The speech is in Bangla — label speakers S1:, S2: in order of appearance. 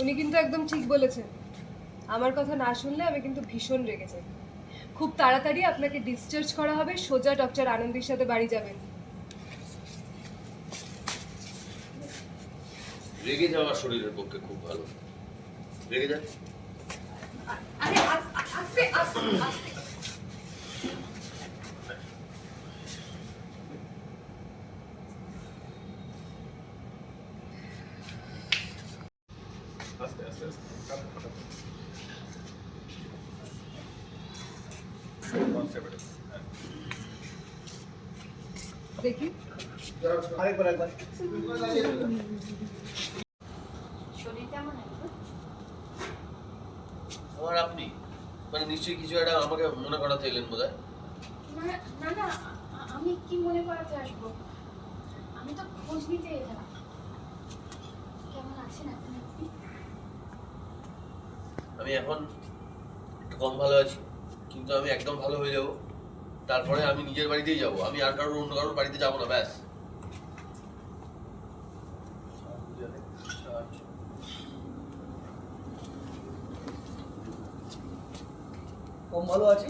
S1: উনি কিন্তু একদম ঠিক বলেছেন। আমার কথা না শুনলে আমি কিন্তু ভীষণ রেগে যাই। খুব তাড়াতাড়ি আপনাকে ডিসচার্জ করা হবে সোজা ডক্টর আনন্দের সাথে বাড়ি যাবেন।
S2: রেগে যাওয়া শরীরের পক্ষে খুব ভালো। রেগে যা
S1: আরে আস- আস্তে আস্তে আস্তে।
S3: আস্তে আস্তে আস্তে
S1: দেখি
S4: আরেকবার একবার
S2: আমার আপনি মানে নিশ্চয়ই কিছু একটা আমাকে মনে করাতে এলেন বোধ হয়
S5: না না না আমি কি মনে করাতে আসব? আমি তো খোঁজ নিতে এলাম। কেমন আছেন আপনি?
S2: আমি এখন একটু কম ভালো আছি কিন্তু আমি একদম ভালো হয়ে যাব। তারপরে আমি নিজের বাড়িতেই যাব আমি আর কারোর অন্য কারোর বাড়িতে যাব না ব্যাস।
S4: কম ভালো আছি?